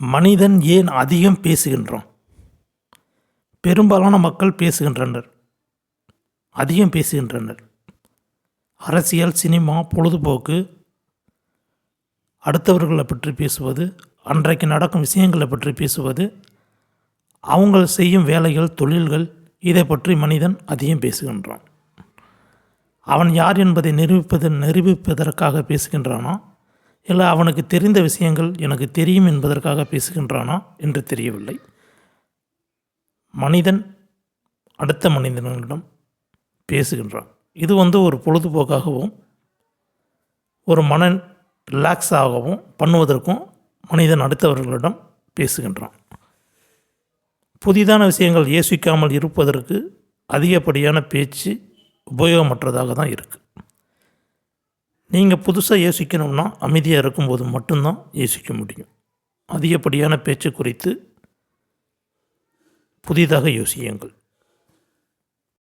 மனிதன் ஏன் அதிகம் பேசுகின்றான் பெரும்பாலான மக்கள் பேசுகின்றனர். அதிகம் பேசுகின்றனர். அரசியல் சினிமா பொழுதுபோக்கு அடுத்தவர்களை பற்றி பேசுவது அன்றைக்கு நடக்கும் விஷயங்களை பற்றி பேசுவது அவங்க செய்யும் வேலைகள் தொழில்கள் இதை பற்றி மனிதன் அதிகம் பேசுகின்றான். அவன் யார் என்பதை நிரூபிப்பது நிரூபிப்பதற்காக பேசுகின்றானா இல்லை அவனுக்கு தெரிந்த விஷயங்கள் எனக்கு தெரியும் என்பதற்காக பேசுகின்றானா என்று தெரியவில்லை. மனிதன் அடுத்த மனிதனிடம் பேசுகின்றான். இது வந்து ஒரு பொழுதுபோக்காகவும் ஒரு மன ரிலாக்ஸாகவும் பண்ணுவதற்கும் மனிதன் அடுத்தவர்களிடம் பேசுகின்றான். புதிதான விஷயங்கள் யோசிக்காமல் இருப்பதற்கு அதிகப்படியான பேச்சு உபயோகமற்றதாக தான் இருக்குது நீங்கள் புதுசாக யோசிக்கணும்னா அமைதியாக இருக்கும்போது மட்டும்தான் யோசிக்க முடியும். அதிகப்படியான பேச்சு குறித்து புதிதாக யோசியுங்கள்.